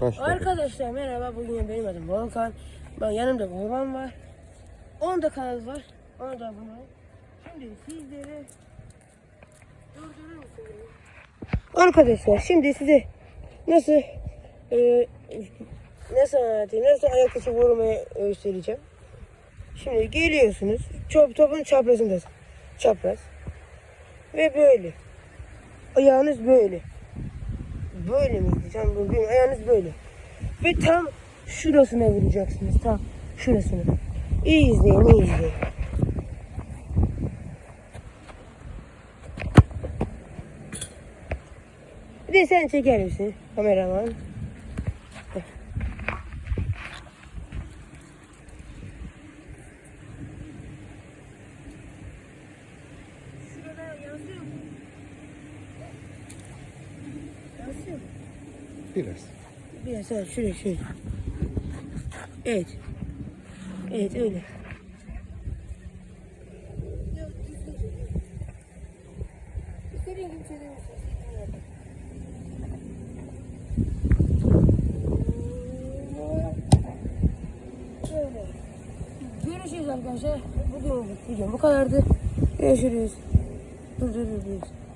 Arkadaşlar merhaba bugün benim adım Volkan. Ben yanımda babam var. Onun da kanalı var. Onu da abone olun. Şimdi sizlere durdurur musunuz? Arkadaşlar şimdi size nasıl e, nasıl anlatayım nasıl ayak içi vurmayı göstereceğim. Şimdi geliyorsunuz. Top, topun çaprazındasın. Çapraz. Ve böyle. Ayağınız böyle. Böyle mi bunu bilmiyorum. Ayağınız böyle. Ve tam şurasına vuracaksınız. Tam şurasına. İyi izleyin, iyi izleyin. Bir de sen çeker misin kameraman? Biraz. Biraz evet şöyle şöyle. Evet. Evet öyle. İstediğin gibi. Böyle. Görüşürüz arkadaşlar. Bugün video bu kadardı. Görüşürüz. Dur dur dur. dur.